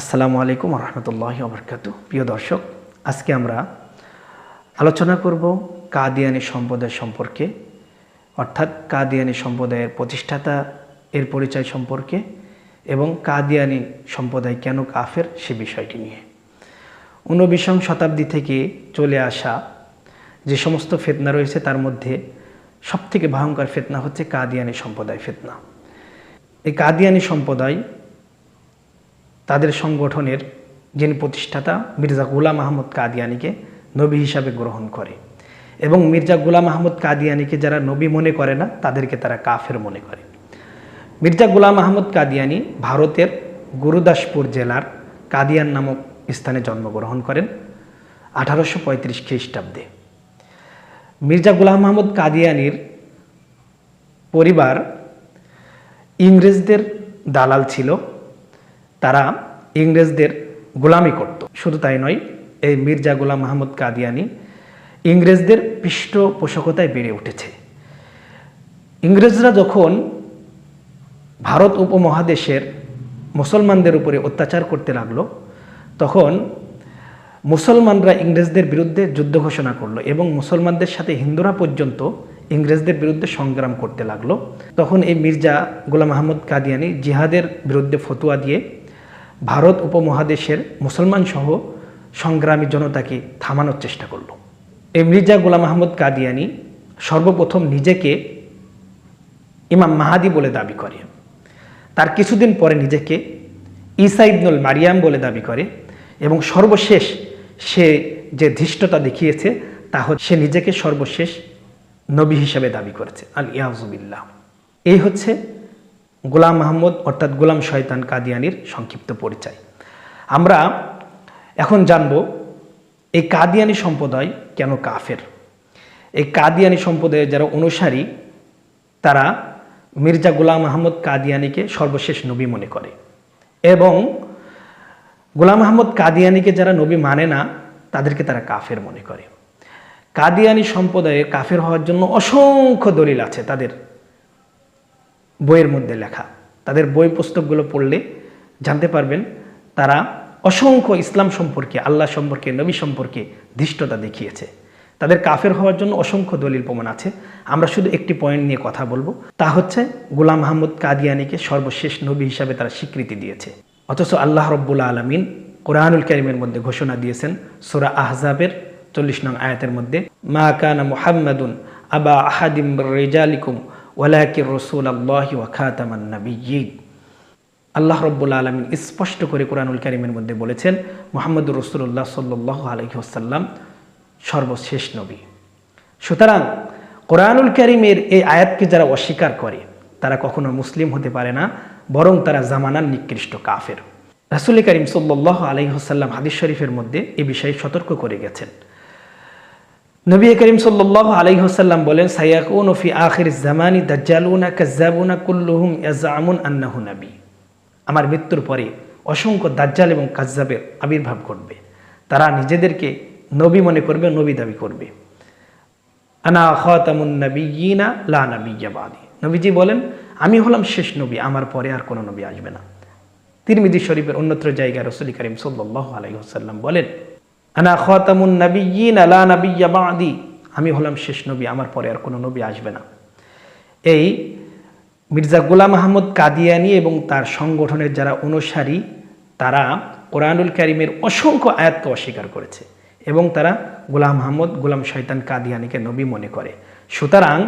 আসসালামু আলাইকুম রহমতুল্লাহ আবরকাত প্রিয় দর্শক, আজকে আমরা আলোচনা করব কাদিয়ানি সম্প্রদায় সম্পর্কে, অর্থাৎ কাদিয়ানি সম্প্রদায়ের প্রতিষ্ঠাতা এর পরিচয় সম্পর্কে এবং কাদিয়ানি সম্প্রদায় কেন কাফের সে বিষয়টি নিয়ে। ঊনবিংশ শতাব্দী থেকে চলে আসা যে সমস্ত ফেতনা রয়েছে, তার মধ্যে সবথেকে ভয়ঙ্কর ফেতনা হচ্ছে কাদিয়ানি সম্প্রদায় ফেতনা। এই কাদিয়ানি সম্প্রদায় তাদের সংগঠনের যিনি প্রতিষ্ঠাতা মির্জা গুলাম আহমদ কাদিয়ানিকে নবী হিসাবে গ্রহণ করে এবং মির্জা গুলাম আহমদ কাদিয়ানিকে যারা নবী মনে করে না, তাদেরকে তারা কাফের মনে করে। মির্জা গুলাম আহমদ কাদিয়ানি ভারতের গুরুদাসপুর জেলার কাদিয়ান নামক স্থানে জন্মগ্রহণ করেন আঠারোশো পঁয়ত্রিশ খ্রিস্টাব্দে। মির্জা গুলাম আহমদ কাদিয়ানির পরিবার ইংরেজদের দালাল ছিল। তারা ইংরেজদের গোলামি করত। শুধু তাই নয়, এই মির্জা গোলাম মাহমুদ কাদিয়ানি ইংরেজদের পৃষ্ঠপোষকতায় বেড়ে উঠেছে। ইংরেজরা যখন ভারত উপমহাদেশের মুসলমানদের উপরে অত্যাচার করতে লাগল, তখন মুসলমানরা ইংরেজদের বিরুদ্ধে যুদ্ধ ঘোষণা করল এবং মুসলমানদের সাথে হিন্দুরা পর্যন্ত ইংরেজদের বিরুদ্ধে সংগ্রাম করতে লাগল। তখন এই মির্জা গোলাম আহমদ কাদিয়ানি জিহাদের বিরুদ্ধে ফতুয়া দিয়ে ভারত উপমহাদেশের মুসলমান সহ সংগ্রামী জনতাকে থামানোর চেষ্টা করল। মির্জা গোলাম আহমদ কাদিয়ানি সর্বপ্রথম নিজেকে ইমাম মাহাদি বলে দাবি করে। তার কিছুদিন পরে নিজেকে ঈসা ইবনুল মারিয়াম বলে দাবি করে এবং সর্বশেষ সে যে ধৃষ্টতা দেখিয়েছে, তা হচ্ছে সে নিজেকে সর্বশেষ নবী হিসাবে দাবি করেছে। আল ইয়াজুবিল্লাহ এই হচ্ছে গোলাম মাহমুদ অর্থাৎ গোলাম শয়তান কাদিয়ানির সংক্ষিপ্ত পরিচয়। আমরা এখন জানব, এই কাদিয়ানি সম্প্রদায় কেন কাফের? এই কাদিয়ানি সম্প্রদায়ের যারা অনুসারী, তারা মির্জা গোলাম আহমদ কাদিয়ানিকে সর্বশেষ নবী মনে করে। এবং গোলাম আহমদ কাদিয়ানিকে যারা নবী মানে না, তাদেরকে তারা কাফের মনে করে। কাদিয়ানি সম্প্রদায়ে কাফের হওয়ার জন্য অসংখ্য দলিল আছে তাদের। বইয়ের মধ্যে লেখা। তাদের বই পুস্তকগুলো পড়লে জানতে পারবেন তারা অসংখ্য ইসলাম সম্পর্কে, আল্লাহ সম্পর্কে, নবী সম্পর্কে ধৃষ্টতা দেখিয়েছে। তাদের কাফের হওয়ার জন্য অসংখ্য দলিল প্রমাণ আছে। আমরা শুধু একটি পয়েন্ট নিয়ে কথা বলব। তা হচ্ছে গোলাম আহমদ কাদিয়ানিকে সর্বশেষ নবী হিসাবে তারা স্বীকৃতি দিয়েছে। অথচ আল্লাহ রব্বুল্লা আলমিন কোরআনুল করিমের মধ্যে ঘোষণা দিয়েছেন, সুরা আহজাবের চল্লিশ নং আয়াতের মধ্যে, মা কানা মুহাম্মাদুন আবা আহাদিম রেজালিকুম ওয়ালাকির রসুল আল্লাহি ওয়াখাতামান নবিয়িন আল্লাহ রব্বুল আলমিন স্পষ্ট করে কোরআনুল করিমের মধ্যে বলেছেন, মোহাম্মদুর রসুল্লাহ সাল্লাহ আলহিহাসাল্লাম সর্বশেষ নবী। সুতরাং কোরআনুল করিমের এই আয়াতকে যারা অস্বীকার করে, তারা কখনো মুসলিম হতে পারে না, বরং তারা জামানার নিকৃষ্ট কাফের। রাসুল করিম সাল্লাহ আলহিহাসাল্লাম হাদিস শরীফের মধ্যে এ বিষয়ে সতর্ক করে গেছেন। নবী করিম সাল্লাহ আলহিহাসাল্লাম বলেন সাইয়াকুন ফি আখির জামানি দাজ্জালুনা কাজ্জাবুনা কুল্লুহুম ইয়াজামুন আন্নাহু নবী। আমার মৃত্যুর পরে অসংখ্য দাজ্জাল এবং কাজ্জাবের আবির্ভাব ঘটবে। তারা নিজেদেরকে নবী মনে করবে, নবী দাবি করবে। আনা খাতামুন নবীনা লা নবিয়াবাদি নবীজি বলেন, আমি হলাম শেষ নবী, আমার পরে আর কোনো নবী আসবে না। তিরমিদি শরীফের অন্যত্র জায়গায় রসুল করিম সাল্লাহ আলাইসাল্লাম বলেন আনা খাতামুন নবীন আলা নবিয়াবাদি আমি হলাম শেষ নবী, আমার পরে আর কোনো নবী আসবে না। এই মির্জা গোলাম আহমদ কাদিয়ানি এবং তার সংগঠনের যারা অনুসারী, তারা কোরআনুল করিমের অসংখ্য আয়াতকে অস্বীকার করেছে এবং তারা গোলাম আহমদ, গোলাম শৈতান কাদিয়ানিকে নবী মনে করে। সুতরাং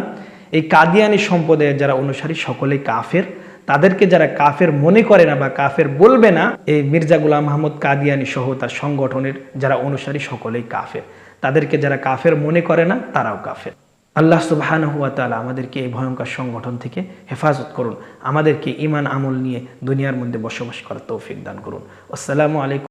এই কাদিয়ানি সম্প্রদায়ের যারা অনুসারী, সকলেই কাফের। তাদেরকে যারা কাফের মনে করে না বা কাফের বলবে না, এই মির্জা গুলাম মাহমুদ কাদিয়ানি সহ তার সংগঠনের যারা অনুসারী সকলেই কাফের। তাদেরকে যারা কাফের মনে করে না, তারাও কাফের। আল্লাহ সুবাহান হুয়া তালা আমাদেরকে এই ভয়ঙ্কর সংগঠন থেকে হেফাজত করুন। আমাদেরকে ইমান আমল নিয়ে দুনিয়ার মধ্যে বসবাস করার তৌফিক দান করুন। আসসালামু আলাইকুম।